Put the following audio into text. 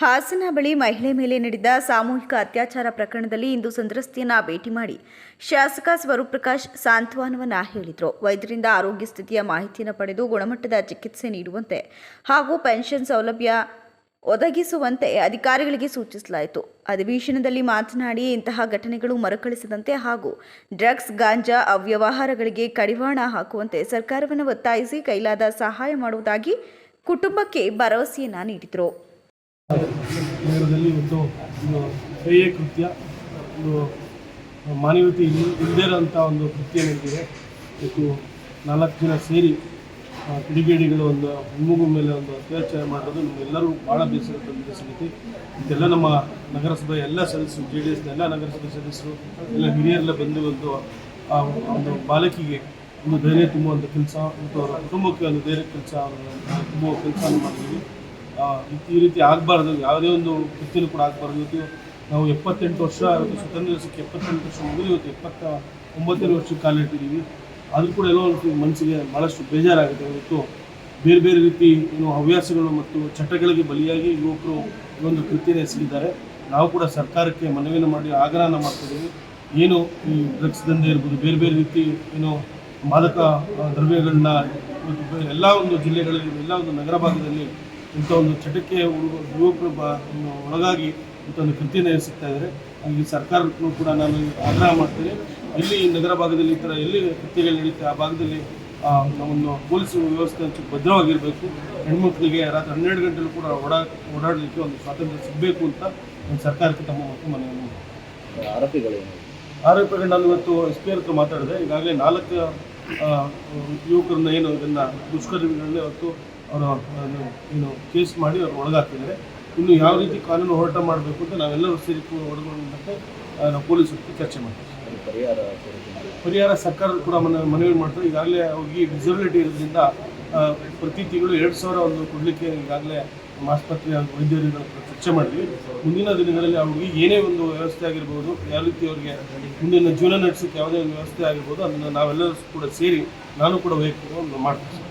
ಹಾಸನ ಬಳಿ ಮಹಿಳೆ ಮೇಲೆ ನಡೆದ ಸಾಮೂಹಿಕ ಅತ್ಯಾಚಾರ ಪ್ರಕರಣದಲ್ಲಿ ಇಂದು ಸಂತ್ರಸ್ತೆಯನ್ನ ಭೇಟಿ ಮಾಡಿ ಶಾಸಕ ಸ್ವರೂಪ್ ಪ್ರಕಾಶ್ ಸಾಂತ್ವನವನ್ನ ಹೇಳಿದರು. ವೈದ್ಯರಿಂದ ಆರೋಗ್ಯ ಸ್ಥಿತಿಯ ಮಾಹಿತಿಯನ್ನು ಪಡೆದು ಗುಣಮಟ್ಟದ ಚಿಕಿತ್ಸೆ ನೀಡುವಂತೆ ಹಾಗೂ ಪೆನ್ಷನ್ ಸೌಲಭ್ಯ ಒದಗಿಸುವಂತೆ ಅಧಿಕಾರಿಗಳಿಗೆ ಸೂಚಿಸಲಾಯಿತು. ಅಧಿವೇಶನದಲ್ಲಿ ಮಾತನಾಡಿ, ಇಂತಹ ಘಟನೆಗಳು ಮರುಕಳಿಸದಂತೆ ಹಾಗೂ ಡ್ರಗ್ಸ್, ಗಾಂಜಾ ಅವ್ಯವಹಾರಗಳಿಗೆ ಕಡಿವಾಣ ಹಾಕುವಂತೆ ಸರ್ಕಾರವನ್ನು ಒತ್ತಾಯಿಸಿ ಕೈಲಾದ ಸಹಾಯ ಮಾಡುವುದಾಗಿ ಕುಟುಂಬಕ್ಕೆ ಭರವಸೆಯನ್ನ ನೀಡಿದರು. ನಗರದಲ್ಲಿ ಇವತ್ತು ಒಂದು ಕೈಯ ಕೃತ್ಯ, ಒಂದು ಮಾನವೀಯತೆ ಇಲ್ಲಿ ಇಲ್ಲದೇ ಇರೋಂಥ ಒಂದು ಕೃತ್ಯ ನಡೆದಿದೆ. ಇವತ್ತು ನಾಲ್ಕು ಜನ ಸೇರಿ ಕಿಡಿಗೇಡಿಗಳು ಒಂದು ಹೆಣ್ಮಗು ಮೇಲೆ ಒಂದು ಅತ್ಯಾಚಾರ ಮಾಡೋದು ನಮಗೆಲ್ಲರೂ ಭಾಳ ಬೇಸರ ತಂದಿದೆ ಸಂಗತಿ. ಇದೆಲ್ಲ ನಮ್ಮ ನಗರಸಭೆ ಎಲ್ಲ ಸದಸ್ಯರು, ಜೆ ಡಿ ಎಸ್ನ ಎಲ್ಲ ನಗರಸಭೆ ಸದಸ್ಯರು, ಎಲ್ಲ ಹಿರಿಯರೆಲ್ಲ ಬಂದು ಒಂದು, ಆ, ಒಂದು ಬಾಲಕಿಗೆ ಒಂದು ಧೈರ್ಯ ತುಂಬುವಂಥ ಕೆಲಸ, ಮತ್ತು ಅವರ ಕುಟುಂಬಕ್ಕೆ ಒಂದು ಧೈರ್ಯ ಕೆಲಸ ತುಂಬುವ ಕೆಲಸ ಮಾಡಿದ್ದೀವಿ. ಈ- ರೀತಿ ಆಗಬಾರ್ದು, ಯಾವುದೇ ಒಂದು ಕೃತ್ಯನೂ ಕೂಡ ಆಗಬಾರ್ದು. ಇವತ್ತು ನಾವು ಎಪ್ಪತ್ತೆಂಟು ವರ್ಷ, ಇವತ್ತು ಸ್ವತಂತ್ರ ದಿವಸಕ್ಕೆ ಎಪ್ಪತ್ತೆಂಟು ವರ್ಷ ಮುಗಿದು ಇವತ್ತು ಎಪ್ಪತ್ತ ಒಂಬತ್ತನೇ ವರ್ಷಕ್ಕೆ ಕಾಲಿಟ್ಟಿದ್ದೀವಿ ಅದು ಕೂಡ ಎಲ್ಲೋ ಒಂದು ಮನಸ್ಸಿಗೆ ಭಾಳಷ್ಟು ಬೇಜಾರಾಗುತ್ತೆ. ಇವತ್ತು ಬೇರೆ ಬೇರೆ ರೀತಿ ಏನು ಹವ್ಯಾಸಗಳು ಮತ್ತು ಚಟಗಳಿಗೆ ಬಲಿಯಾಗಿ ಯುವಕರು ಈ ಒಂದು ಕೃತ್ಯನ ಎಸಗಿದ್ದಾರೆ. ನಾವು ಕೂಡ ಸರ್ಕಾರಕ್ಕೆ ಮನವಿಯನ್ನು ಮಾಡಿ ಆಗ್ರಹನ ಮಾಡ್ತಿದ್ದೀವಿ ಏನು ಈ ಡ್ರಗ್ಸ್ ದಂಧೆ ಇರ್ಬೋದು, ಬೇರೆ ಬೇರೆ ರೀತಿ ಏನು ಮಾದಕ ದ್ರವ್ಯಗಳನ್ನ ಎಲ್ಲ ಒಂದು ಜಿಲ್ಲೆಗಳಲ್ಲಿ, ಎಲ್ಲ ಒಂದು ನಗರ ಭಾಗದಲ್ಲಿ ಇಂಥ ಒಂದು ಚಟಕ್ಕೆ ಯುವಕರು ಬ ಒಳಗಾಗಿ ಇಂಥ ಒಂದು ಕೃತಿ ಎಸಗ್ತಾ ಇದ್ದಾರೆ ಹಾಗೆ ಸರ್ಕಾರಕ್ಕೂ ಕೂಡ ನಾನು ಆಗ್ರಹ ಮಾಡ್ತೇನೆ. ಇಲ್ಲಿ ನಗರ ಭಾಗದಲ್ಲಿ ಈ ಥರ ಎಲ್ಲಿ ಕೃತ್ಯಗಳು ನಡೀತೆ, ಆ ಭಾಗದಲ್ಲಿ ನಾವೊಂದು ಪೊಲೀಸ್ ವ್ಯವಸ್ಥೆ ಭದ್ರವಾಗಿರಬೇಕು. ಹೆಣ್ಮಕ್ಳಿಗೆ ರಾತ್ರಿ ಹನ್ನೆರಡು ಗಂಟೆಲೂ ಕೂಡ ಓಡಾ, ಓಡಾಡಲಿಕ್ಕೆ ಒಂದು ಸ್ವಾತಂತ್ರ್ಯ ಸಿಗಬೇಕು ಅಂತ ಒಂದು ಸರ್ಕಾರಕ್ಕೆ ತಮ್ಮ ಮತ್ತು ಮನವಿ. ಆರೋಪಿಗಳೇನು ಆರೋಪಿಗಳು ನಾನು ಇವತ್ತು ಎಸ್ ಪಿ ಹತ್ರ ಮಾತಾಡಿದೆ. ಈಗಾಗಲೇ ನಾಲ್ಕು ಯುವಕರನ್ನ ಏನು ಇದನ್ನು ದುಷ್ಕರ್ಮಿಗಳನ್ನ ಇವತ್ತು ಅವರ ಏನು ಕೇಸ್ ಮಾಡಿ ಅವ್ರು ಒಳಗಾಕಿದ್ದಾರೆ ಇನ್ನು ಯಾವ ರೀತಿ ಕಾನೂನು ಹೋರಾಟ ಮಾಡಬೇಕು ಅಂತ ನಾವೆಲ್ಲರೂ ಸೇರಿ ಒಳಗೊಂಡಂತೆ ನಾವು ಪೊಲೀಸರು ಚರ್ಚೆ ಮಾಡ್ತೀವಿ. ಪರಿಹಾರ ಪರಿಹಾರ ಸರ್ಕಾರ ಕೂಡ ಮನ ಮನವಿ ಮಾಡ್ತಾರೆ. ಈಗಾಗಲೇ ಅವ್ರಿಗೆ ಡಿಸಬಿಲಿಟಿ ಇರೋದ್ರಿಂದ ಪ್ರತಿ ತಿಂಗಳು ಎರಡು ಸಾವಿರ ಒಂದು ಕೊಡಲಿಕ್ಕೆ ಈಗಾಗಲೇ ನಮ್ಮ ಆಸ್ಪತ್ರೆ ವೈದ್ಯರುಗಳ ಚರ್ಚೆ ಮಾಡಿದ್ವಿ. ಮುಂದಿನ ದಿನಗಳಲ್ಲಿ ಅವ್ರಿಗೆ ಏನೇ ಒಂದು ವ್ಯವಸ್ಥೆ ಆಗಿರ್ಬೋದು ಯಾವ ರೀತಿ ಅವ್ರಿಗೆ ಮುಂದಿನ ಜೀವನ ನಡೆಸೋಕ್ಕೆ ಯಾವುದೇ ಒಂದು ವ್ಯವಸ್ಥೆ ಆಗಿರ್ಬೋದು ಅದನ್ನು ನಾವೆಲ್ಲರೂ ಕೂಡ ಸೇರಿ ನಾನು ಕೂಡ ವೈಯಕ್ತಿಕ ಮಾಡ್ತೀನಿ